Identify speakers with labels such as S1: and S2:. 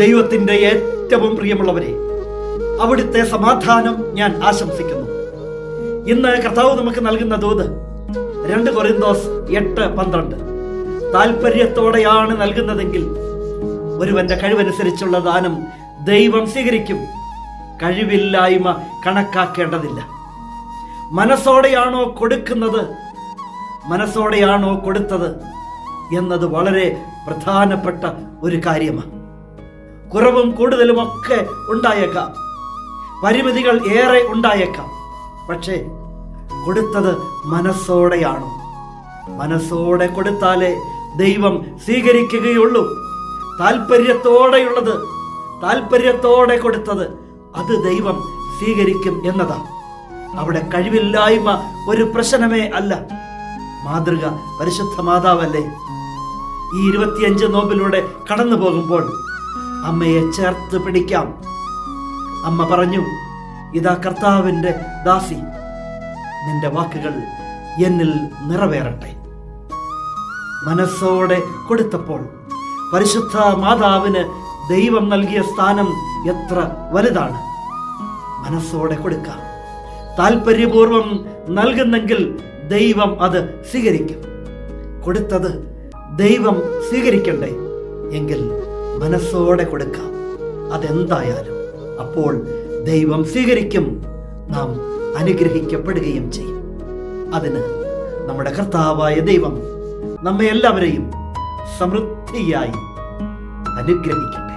S1: ദൈവത്തിന്റെ ഏറ്റവും പ്രിയമുള്ളവരെ അവിടുത്തെ സമാധാനം ഞാൻ ആശംസിക്കുന്നു. ഇന്ന് കർത്താവ് നമുക്ക് നൽകുന്ന ദൂത് രണ്ട് കൊറിന്തോസ് എട്ട് പന്ത്രണ്ട്. താല്പര്യത്തോടെയാണ് നൽകുന്നതെങ്കിൽ ഒരുവന്റെ കഴിവനുസരിച്ചുള്ള ദാനം ദൈവം സ്വീകരിക്കും. കഴിവില്ലായ്മ കണക്കാക്കേണ്ടതില്ല. മനസ്സോടെയാണോ കൊടുക്കുന്നത്? മനസ്സോടെയാണോ കൊടുത്തത്? എന്നത് വളരെ പ്രധാനപ്പെട്ട ഒരു കാര്യമാണ്. കുറവും കൂടുതലും ഒക്കെ ഉണ്ടായേക്കാം. പരിമിതികൾ ഏറെ ഉണ്ടായേക്കാം. പക്ഷേ കൊടുത്തത് മനസ്സോടെയാണ്. മനസ്സോടെ കൊടുത്താലേ ദൈവം സ്വീകരിക്കുകയുള്ളൂ. താല്പര്യത്തോടെയുള്ളത് താല്പര്യത്തോടെ കൊടുത്തത് അത് ദൈവം സ്വീകരിക്കും എന്നതാണ്. അവിടെ കഴിവില്ലായ്മ ഒരു പ്രശ്നമേ അല്ല. മാതൃക പരിശുദ്ധ മാതാവല്ലേ? ഈ ഇരുപത്തിയഞ്ച് നോമ്പിലൂടെ കടന്നു പോകുമ്പോൾ അമ്മയെ ചേർത്ത് പിടിക്കാം. അമ്മ പറഞ്ഞു ഇതാ കർത്താവിന്റെ ദാസി. നിന്റെ വാക്കുകൾ എന്നിൽ നിറവേറട്ടെ. മനസ്സോടെ കൊടുത്തപ്പോൾ പരിശുദ്ധ മാതാവിന് ദൈവം നൽകിയ സ്ഥാനം എത്ര വലുതാണ്. മനസ്സോടെ കൊടുക്കാം. താല്പര്യപൂർവം നൽകുന്നെങ്കിൽ ദൈവം അത് സ്വീകരിക്കും. കൊടുത്തത് ദൈവം സ്വീകരിക്കണ്ടേ? എങ്കിൽ മനസ്സോടെ കൊടുക്കാം. അതെന്തായാലും അപ്പോൾ ദൈവം സ്വീകരിക്കും. നാം അനുഗ്രഹിക്കപ്പെടുകയും ചെയ്യും. അതിന് നമ്മുടെ കർത്താവായ ദൈവം നമ്മെ എല്ലാവരെയും സമൃദ്ധിയായി അനുഗ്രഹിക്കട്ടെ.